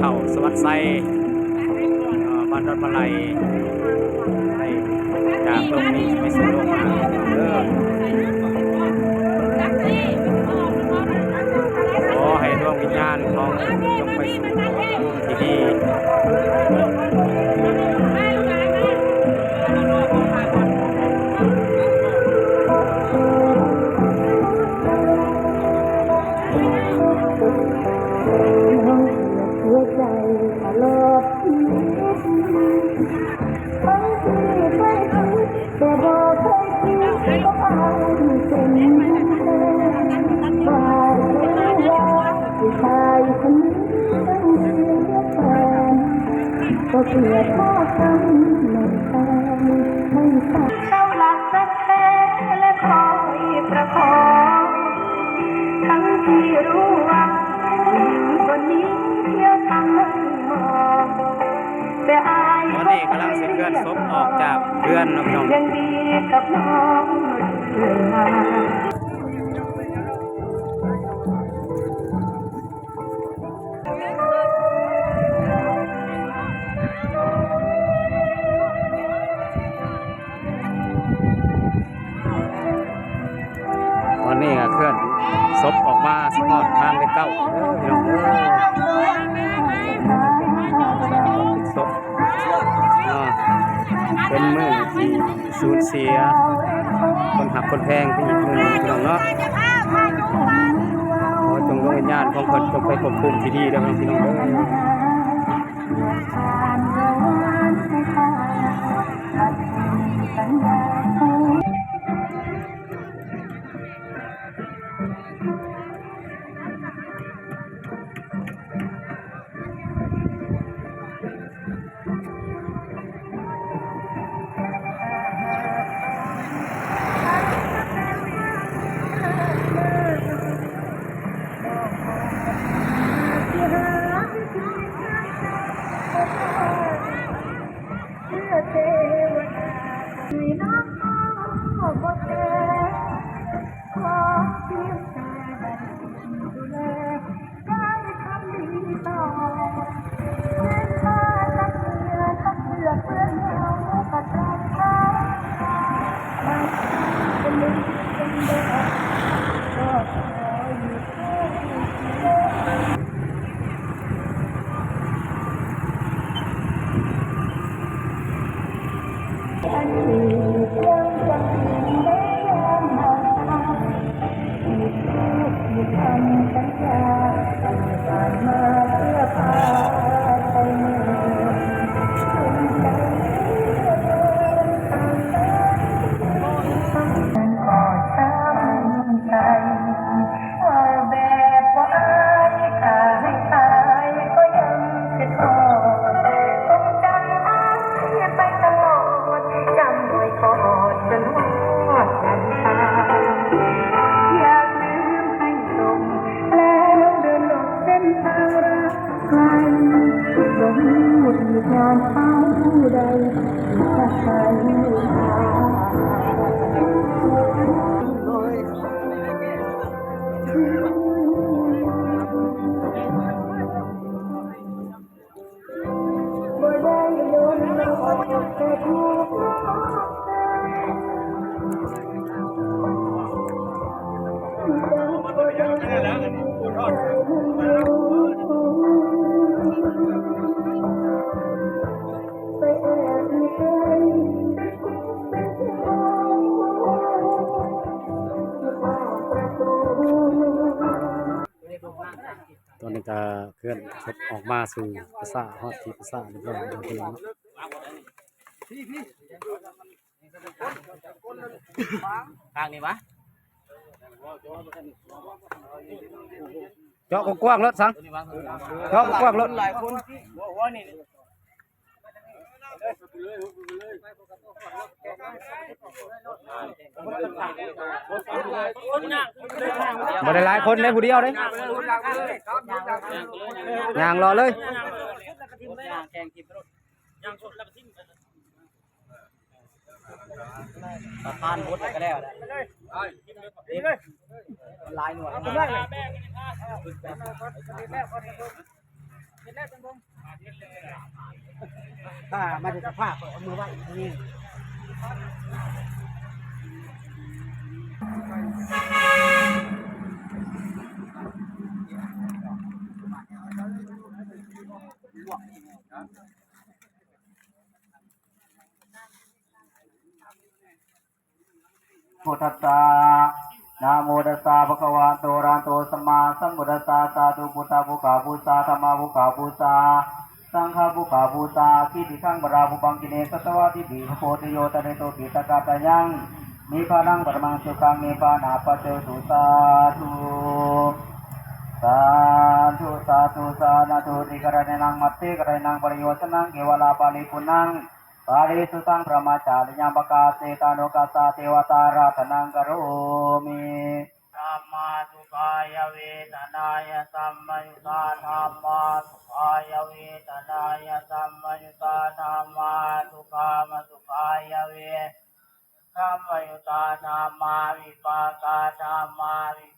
ศพของแม่เฒ่าสวัสดิ์ไซบ้านนนท์บันไลในจากโลกนี้ไปสู่โลกหน้าเด้อขอให้ดวงวิญญาณของจงไปสู่ภพภูมิที่ดีหั วใจตลอดชีวิตทั้งที่เคยคิดแต่บ่เคยคิดก็อายเป็นแฟนว่ารู้ว่าผู้ชายคนนี้ต้องเสียแฟนก็เกลียดพ่อกันไม่แฟนไม่ทราบเจ้าหลักสักแท้และคอยประคอง นี้กำลังสิเคลื่อนศพออกจากเรือนนาะพี่น้องยังดีกับน้องตอนนี้ก็เคลื่อนศพออกมาสปอร์ตทางไปเก้าเด้อพี่น้อง สูญเสีย คนหักคนแพงไปอีกมือหนึ่งพี่น้องเนาะขอจงดวงวิญญาณของเพิ่นจงไปควบคุมที่ดีแล้วพี่น้องเด้อ อัน งานเท้าใดถ้าใครหา เคลื่ออกมาสู่ภาษาฮอดที่ภาษาเรียบร้อยแล้วพี่น้องเนาะทางนี้วะเจาะกว้างๆรถสังเจาะกว้างๆรถหลายคนว่านี่ บ่ได้หลายคนเลยผู้เดียวเลยย่างรอเลยแข่งกินรถยังสดแล้ก็ทิ้งสะพานพุทธก็แล้วลายหนวดมา ถ้ามาจะสภาพเอามือไหว้นี่พุทธัสสะ นะโมตัสสะภะคะวะโตอะระหะโตสัมมาสัมพุทธัสสะสาธุพุทธบูชาบูชาธรรมบูชาบูชาสังฆบูชาบูชาทิฏฐิขังบราภุปังกิเนสัตวะทิฏฐิโพธิโยตะเนโตติตะกาตะยังมีพลังปรมังสุขังมีปานาปัจเจตุสาธุสาธุสาธุสาธุติกรณนังมัตติกรณนังปริโยชนังเกวลาปาลิปุนัง ปาริสุตังพระมาจาริยังปกาเสตานุกัสสะเทวตาราธนังกโรมิธัมมาสุขายเวทนายสัมมยุตาธัมมาสุขายเวทนายสัมมยุตาธัมมาสุขามสุขายเวธัมมยุตาธัมมาวิปากาธัมมาวิ